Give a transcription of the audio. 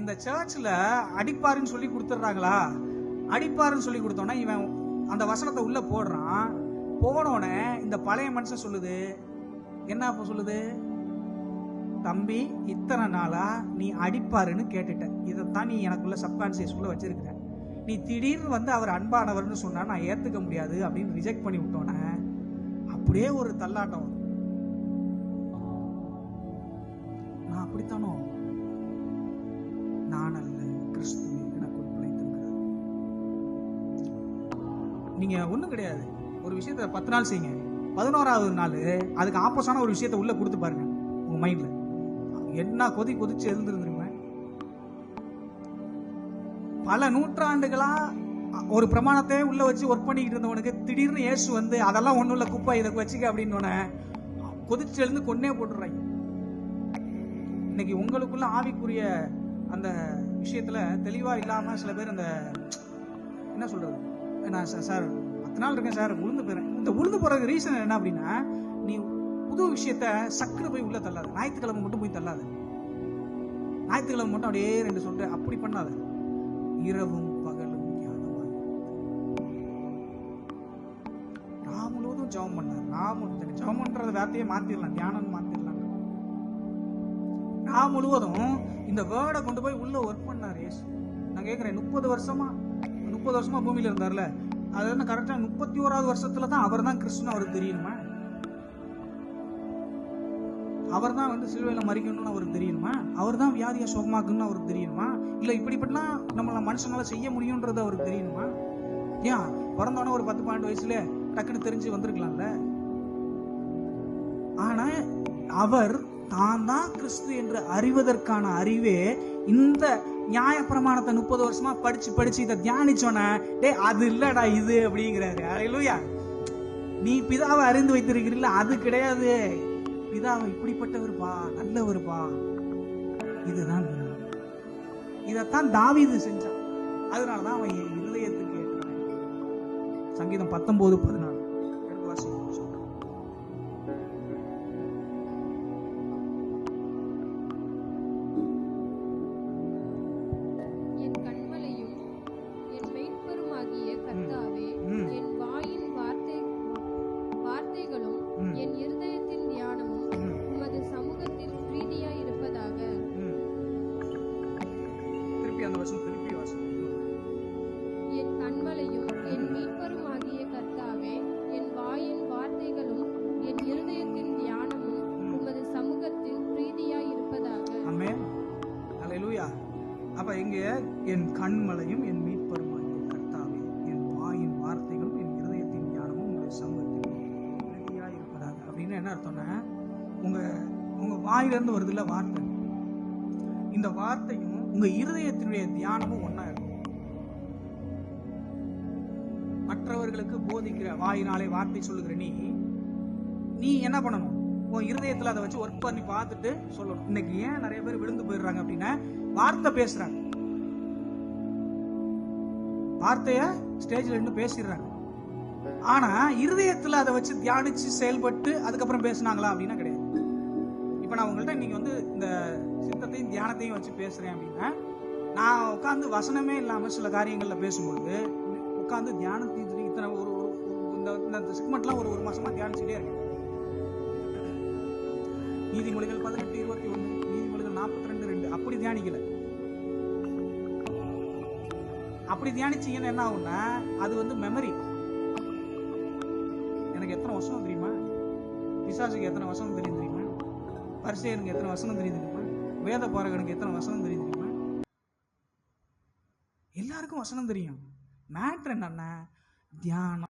இந்த சர்ச்சில் அடிப்பாருன்னு சொல்லி கொடுத்துட்றாங்களா? அடிப்பாருன்னு சொல்லி கொடுத்தோன்னே இவன் அந்த வசனத்தை உள்ளே போடுறான். போனோடனே இந்த பழைய மனுஷன் சொல்லுது என்ன அப்போ சொல்லுது? தம்பி இத்தனை நாளா நீ அடிப்பாருன்னு கேட்டுட்ட. இதைத்தான் நீ எனக்குள்ள சப்கான்சியஸ்குள்ள வச்சிருக்கிற. நீ திடீர்னு வந்து அவர் அன்பானவர்னு சொன்னா நான் ஏத்துக்க முடியாது அப்படின்னு ரிஜெக்ட் பண்ணி விட்டோன்னே அப்படியே ஒரு தள்ளாட்டம் நான் அப்படித்தானோ? நான் அல்ல கிறிஸ்து எனக்குள் பிழைத்திருக்கிறார். நீங்க ஒண்ணும் கிடையாது. ஒரு விஷயத்த பத்து நாள் செய்யுங்க. பதினோராவது நாள் அதுக்கு ஆப்போசான ஒரு விஷயத்த உள்ள கொடுத்து பாருங்க உங்க மைண்ட்ல என்ன கொதி கொதிச்சு எழுந்திருந்துருங்க பல நூற்றாண்டுகளா ஒரு பிரமாணத்தை உள்ள வச்சு ஒர்க் பண்ணிக்கிட்டு இருந்தவனுக்கு திடீர்னு ஏசு வந்து அதெல்லாம் ஒண்ணும் இல்ல குப்பை இதை வச்சுக்க அப்படின்னு கொதிச்சு எழுந்து கொன்னே போட்டுறாங்க இன்னைக்கு உங்களுக்குள்ள ஆவிக்குரிய அந்த விஷயத்துல தெளிவா இல்லாம சில பேர் அந்த என்ன சொல்றது? நான் சார் சார் பத்து நாள் இருக்கேன் சார் உளுந்து போறேன் இந்த உளுந்து போறதுக்கு ரீசன் என்ன அப்படின்னா நீ புது விஷயத்த சக்கரை போய் உள்ள தள்ளாது. ஞாயிற்றுக்கிழமை மட்டும் போய் தள்ளாது. ஞாயிற்றுக்கிழமை மட்டும் அப்படியே ரெண்டு சொல்லிட்டு அப்படி பண்ணாத. இரவும் பகலும் தியானமாக நான் முழுவதும் ஜெபம் பண்ணார். நான் முழு- பண்றத வார்த்தையே மாத்திரலாம். தியானம் மாத்திரலாம். நான் முழுவதும் இந்த வேர்டை கொண்டு போய் உள்ள ஒர்க் பண்ணார் ஏசு நான் கேட்குறேன் முப்பது வருஷமா முப்பது வருஷமா பூமியில் இருந்தார்ல. அது என்ன கரெக்டாக முப்பத்தி ஓராவது வருஷத்துல தான் அவர் தான் கிறிஸ்துன்னு அவருக்கு தெரியணுமா அவர் தான் வந்து சிலுவையில் மறிக்கணும்னு அவருக்கு தெரியணுமா அவர் தான் வியாதியை சுகமாக்குன்னு அவருக்கு தெரியணுமா இல்லை இப்படிப்பட்டலாம் நம்மள மனுஷனால செய்ய முடியுன்றது அவருக்கு தெரியணுமா ஏன்? பிறந்தவன ஒரு பத்து பன்னெண்டு வயசுல டக்குன்னு தெரிஞ்சு வந்திருக்கலாம்ல. ஆனா அவர் தான் தான் கிறிஸ்து என்று அறிவதற்கான அறிவே இந்த நியாய பிரமாணத்தை முப்பது வருஷமா படிச்சு படிச்சு இதை தியானிச்சோன்னே டே அது இல்லடா இது அப்படிங்கிறாரு. அலையிலுயா நீ பிதாவை அறிந்து வைத்திருக்கிறீல்ல அது கிடையாது. பிதாவை இப்படிப்பட்டவர்பா நல்லவர்பா இதுதான் இதைத்தான் தாவீது செஞ்சான். அதனாலதான் அவன் என் இருதயத்துக்கு சங்கீதம் பத்தொன்பது பதினாலு. அல்லேலூயா அப்ப இங்க என் கண்மலையும் என் மீட்பருமாகிய கர்த்தாவே. என் வாயின் வார்த்தைகளும் என் இருதயத்தின் ஞானமும் உங்களுடைய சமூகத்தின் உறுதியா இருப்பதாக. அப்படின்னு என்ன அர்த்தம்னா உங்க உங்க வாயிலிருந்து வருதுல்ல வார்த்தை. இந்த வார்த்தையும் உங்க இருதயத்தினுடைய தியானமும் ஒன்னா இருக்கும். மற்றவர்களுக்கு போதிக்கிற வாயினாலே வார்த்தை சொல்லுகிற நீ நீ என்ன பண்ணணும்? உன் இருதயத்தில் அதை வச்சு ஒர்க் பண்ணி பார்த்துட்டு சொல்லணும். இன்னைக்கு ஏன் நிறைய பேர் விழுந்து போயிடுறாங்க அப்படின்னா வார்த்தை பேசுறாங்க. வார்த்தைய ஸ்டேஜ்ல நின்று பேசிடுறாங்க. ஆனா இருதயத்துல அதை வச்சு தியானிச்சு செயல்பட்டு அதுக்கப்புறம் பேசுனாங்களா அப்படின்னா கிடையாது. இப்ப நான் உங்கள்கிட்ட நீங்க வந்து இந்த சித்தத்தையும் தியானத்தையும் வச்சு பேசுறேன் அப்படின்னா நான் உட்காந்து வசனமே இல்லாம சில காரியங்கள்ல பேசும்போது உட்காந்து தியானம் இத்தனை ஒரு இந்த இந்த செக்மெண்ட்லாம் ஒரு ஒரு மாசமா தியானிச்சுட்டே இருக்கேன். நீதிமொழிகள் பதினெட்டு இருபத்தி ஒன்று நீதிமொழிகள் நாற்பத்தி ரெண்டு ரெண்டு. அப்படி தியானிக்கல. அப்படி தியானிச்சீங்கன்னா என்ன ஆகும்னா அது வந்து மெமரி எனக்கு எத்தனை வசனம் தெரியுமா? பிசாசுக்கு எத்தனை வசனம் தெரியும் தெரியுமா? பரிசேயனுக்கு எத்தனை வசனம் தெரியும் தெரியுமா? வேத பாரகனுக்கு எத்தனை வசனம் தெரியும் தெரியுமா? எல்லாருக்கும் வசனம் தெரியும். மேட்ரு என்னன்னா தியானம்.